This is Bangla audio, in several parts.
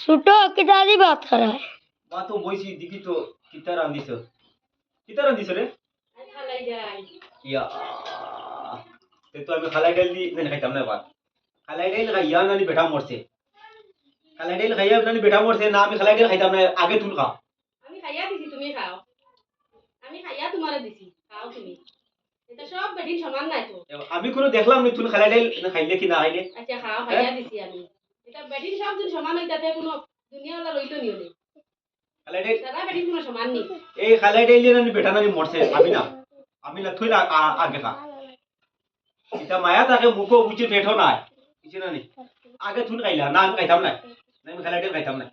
ছোট কিতারি ভাত খারায় মা তো বইছি দেখি তো কিতা রান্ধিছ কিতা রান্ধিছ রে ইয়া তে তো আমি খালাই ডাল দি না খাইতাম না ভাত। খালাই ডাল খাইয়া নানি বেটা মরছে খালাই ডাল খাইয়া নানি বেটা মরছে না আমি খালাই ডাল খাইতাম না আগে তুল খা আমি খাইয়া দিছি তুমি খাও। আমি খাইয়া তোমারে দিছি খাও তুমি। এটা সব বেদিন সমান নাই তো। আমি কোনো দেখলাম না তুই খালাই ডাল খাইলে কি না খাইলে আচ্ছা খাও খাইয়া দিছি আমি। এটা বেদিন সব দিন সমান হইতাতে কোনো দুনিয়াওয়ালা রইতো নিও নেই খালাই ডাল দাদা বেদিন কোনো সমান নেই এই দিয়ে নানি বেটা নানি মরছে আমি না। আমি না না আ- আগে খা। এটা মায়া তাকে মুখো বুঝে পেঠো নাই। কিছু না নি? আগে তুই খাইলা না আমি খাইতাম না না আমি খালাই ডাল খাইতাম না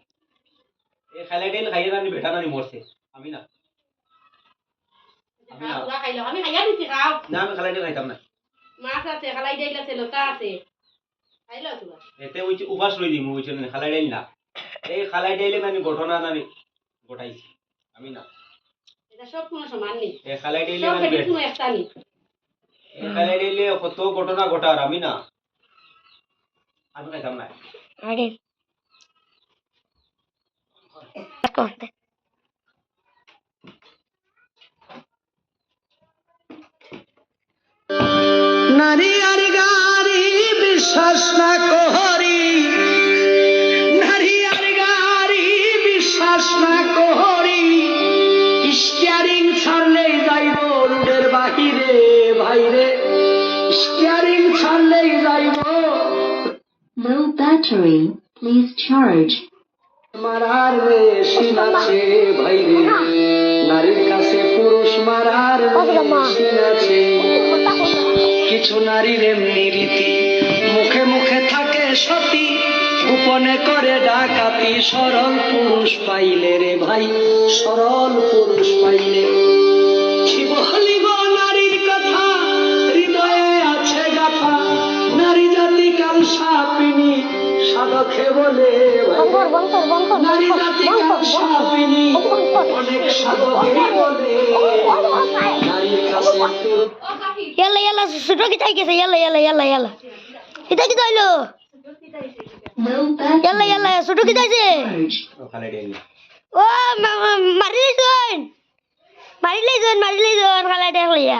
এই খালাই ডাল খাইয়ে নানি বেটা নানি মরছে আমি না। আমি না। খাইয়া দিছি খাও না আমি খালাই খাইতাম না মাছ আছে খালাই আছে লতা আছে। এতে ওই উপাস রই দিম ওই খালাই ডাইল না। এই খালাই ডাইলে ঘটনা ঘটাইছি। আমি না। এটা সব কোনো সমান নেই। এই খালাই ডাইলে সব নানি বেদিন বেট- কোনো একটা নেই। এই খালাই ডাইলে কত ঘটনা ঘটার আমি না। আমি না। করতে নারী বিশ্বাস না করি নারী আর গারি বিশ্বাস না করি স্টিয়ারিং ছাড়লেই যাইব রুডের বাহিরে বাইরে স্টিয়ারিং ছাড়লেই যাইব Low battery. Please charge. মারার মেশিন আছে ভাইরে নারীর কাছে পুরুষ মারার মেশিন আছে কিছু নারীর এমনি রীতি করে ডাকাতি সরল পুরুষ পাইলে রে ভাই সরল পুরুষ পাইলে কি বলিব নারীর কথা হৃদয়ে আছে গাথা নারী জাতি কাল সাপিনী সাধকে বলে নারী জাতি কাল সাপিনী অনেক সাধকে বলে নারীর কাছে কাকি ইয়াল্লা ইয়াল্লা ছোট কিতাই গেছে ইয়াল্লা ইয়াল্লা ইয়াল্লা ইয়াল্লা battery. ইয়াল্লা ছোট ডাইল না ও মারি লইছন মারি লইছন মারি লইছন খালাই দেখ লইয়া।